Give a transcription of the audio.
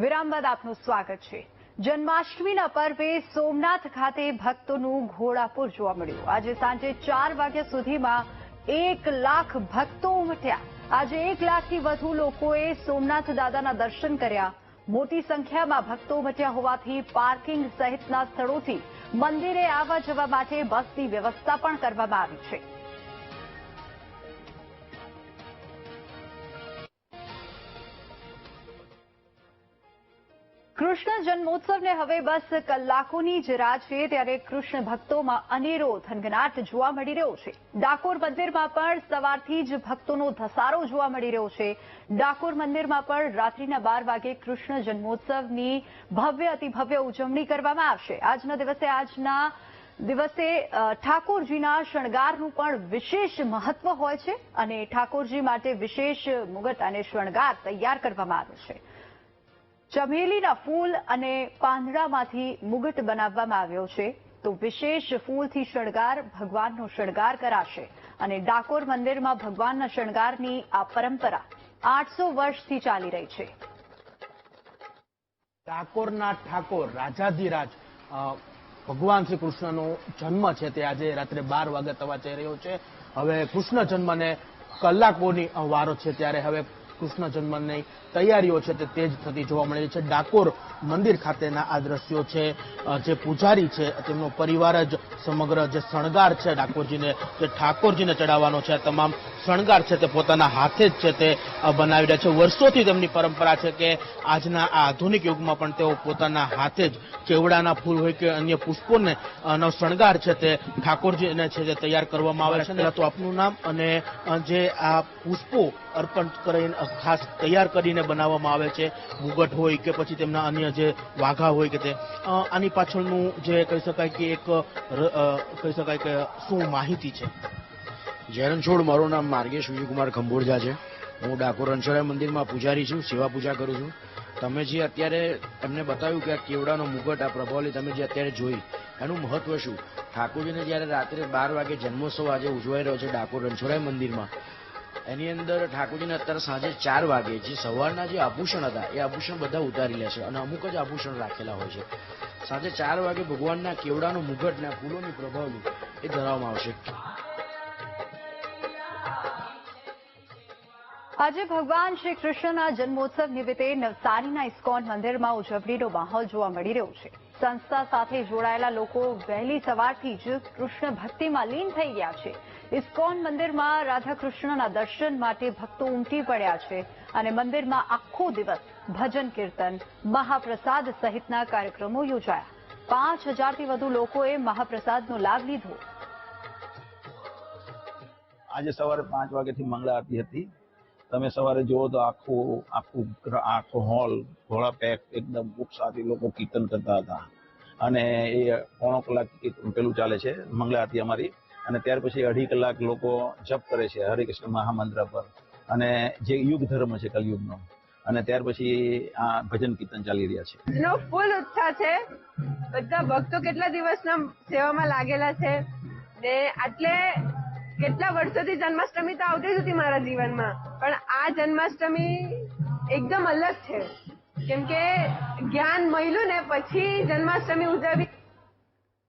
વિરામ બાદ આપનું સ્વાગત છે. જન્માષ્ટમીના પર્વે સોમનાથ ખાતે ભક્તોનું ઘોડાપુર જોવા મળ્યું. આજે સાંજે ચાર વાગ્યા સુધીમાં એક લાખ ભક્તો ઉમટ્યા. આજે એક લાખથી વધુ લોકોએ સોમનાથ દાદાના દર્શન કર્યા. મોટી સંખ્યામાં ભક્તો ઉમટ્યા હોવાથી પાર્કિંગ સહિતના સ્થળોથી મંદિરે આવવા જવા માટે બસની વ્યવસ્થા પણ કરવામાં આવી છે. કૃષ્ણ જન્મોત્સવને હવે બસ કલાકોની જ રાહ છે, ત્યારે કૃષ્ણ ભક્તોમાં અનેરો થનગનાટ જોવા મળી રહ્યો છે. ડાકોર મંદિરમાં પણ સવારથી જ ભક્તોનો ધસારો જોવા મળી રહ્યો છે. ડાકોર મંદિરમાં પણ રાત્રિના બાર વાગે કૃષ્ણ જન્મોત્સવની ભવ્ય, અતિભવ્ય ઉજવણી કરવામાં આવશે. આજના દિવસે આજના દિવસે ઠાકોરજીના શણગારનું પણ વિશેષ મહત્વ હોય છે અને ઠાકોરજી માટે વિશેષ મુગટ અને શણગાર તૈયાર કરવામાં આવે છે. ચમેલીના ફૂલ અને પાંદડામાંથી મુગટ બનાવવામાં આવ્યો છે. તો વિશેષ ફૂલથી શણગાર ભગવાનનો શણગાર કરાશે અને ડાકોર મંદિરમાં ભગવાનના શણગારની આ પરંપરા આઠસો વર્ષથી ચાલી રહી છે. ડાકોરના ઠાકોર રાજાધિરાજ ભગવાન શ્રી કૃષ્ણનો જન્મ છે તે આજે રાત્રે બાર વાગે થવા જઈ રહ્યો છે. હવે કૃષ્ણ જન્મને કલાકોની વારો છે ત્યારે હવે કૃષ્ણ જન્મની તૈયારીઓ છે તે તેજ થતી જોવા મળે છે. ડાકોર મંદિર ખાતેના આ દ્રશ્યો છે. જે પૂજારી છે તેમનો પરિવાર જ સમગ્ર જે શણગાર છે ડાકોરજીને જે ઠાકોરજીને ચડાવવાનો છે. આ તમામ શણગાર છે તે પોતાના હાથે જ છે તે બનાવી રહ્યા છે. વર્ષોથી તેમની પરંપરા છે કે આજના આ આધુનિક યુગમાં પણ તેઓ પોતાના હાથે જ કેવડાના ફૂલ હોય કે અન્ય પુષ્પોને નો શણગાર છે તે ઠાકોરજીને છે તે તૈયાર કરવામાં આવે છે. તો આપનું નામ અને જે આ પુષ્પો અર્પણ કરીને ખાસ તૈયાર કરીને બનાવવામાં આવે છે. મુગટ હોય કે પછી તેમના અન્ય જે વાઘા હોય કે તે. આની પાછળનું જે કહી શકાય કે એક કહી શકાય કે શું માહિતી છે? જૈન છોડ, મારું નામ માર્ગેશ વિજયકુમાર ખંભોરજા છે. હું ડાકોર રણછોડા મંદિરમાં પૂજારી છું, સેવા પૂજા કરું છું. તમે જે અત્યારે તમને બતાવ્યું કે આ કેવડાનો મુગટ, આ પ્રભાવલી તમે જે અત્યારે જોઈ, એનું મહત્વ શું? ઠાકોરજીને જ્યારે રાત્રે બાર વાગે જન્મોત્સવ આજે ઉજવાઈ રહ્યો છે ડાકોર રણછોડા મંદિરમાં એની અંદર ઠાકોરજીને અત્યારે સાંજે ચાર વાગે જે સવારના જે આભૂષણ હતા, એ આભૂષણ બધા ઉતારી લેશે અને અમુક જ આભૂષણ રાખેલા હોય છે. સાંજે ચાર વાગે ભગવાનના કેવડાનો મુગટ ને ફૂલોની પ્રભાવલી એ ધરાવવામાં આવશે. આજે ભગવાન શ્રી કૃષ્ણના જન્મોત્સવ નિમિત્તે નવસારીના ઇસ્કોન મંદિરમાં ઉજવણીનો માહોલ જોવા મળી રહ્યો છે. સંસ્થા સાથે જોડાયેલા લોકો વહેલી સવારથી જ કૃષ્ણ ભક્તિમાં લીન થઈ ગયા છે. ઇસ્કોન મંદિરમાં રાધાકૃષ્ણના દર્શન માટે ભક્તો ઉમટી પડ્યા છે અને મંદિરમાં આખો દિવસ ભજન કીર્તન, મહાપ્રસાદ સહિતના કાર્યક્રમો યોજાયા. પાંચ હજારથી વધુ લોકોએ મહાપ્રસાદનો લાભ લીધો. આજે સવારે પાંચ વાગ્યાથી મંગળા આરતી હતી. તમે સવારે જુઓ તો આખું આખું આખો હોલ, ઘોડા પેક, એકદમ ઉત્સાહથી લોકો કીર્તન કરતા હતા. અને એ પોણો કલાક પેલું ચાલે છે, મંગળા આરતી અમારી. અને ત્યાર પછી અઢી કલાક લોકો જપ કરે છે હરે કૃષ્ણ મહામંત્ર પર. અને જે યુગ ધર્મ છે કલયુગનો. અને ત્યાર પછી આ ભજન કીર્તન ચાલી રહ્યા છે. એનો ફૂલ ઉત્સાહ છે. બધા ભક્તો કેટલા દિવસના સેવામાં લાગેલા છે ને આટલે કેટલા વર્ષોથી જન્માષ્ટમી તો આવતી જ હતી મારા જીવનમાં. પણ આ જન્માષ્ટમી એકદમ અલગ છે. કેમ કે જ્ઞાન મળ્યું ને પછી જન્માષ્ટમી ઉજવવી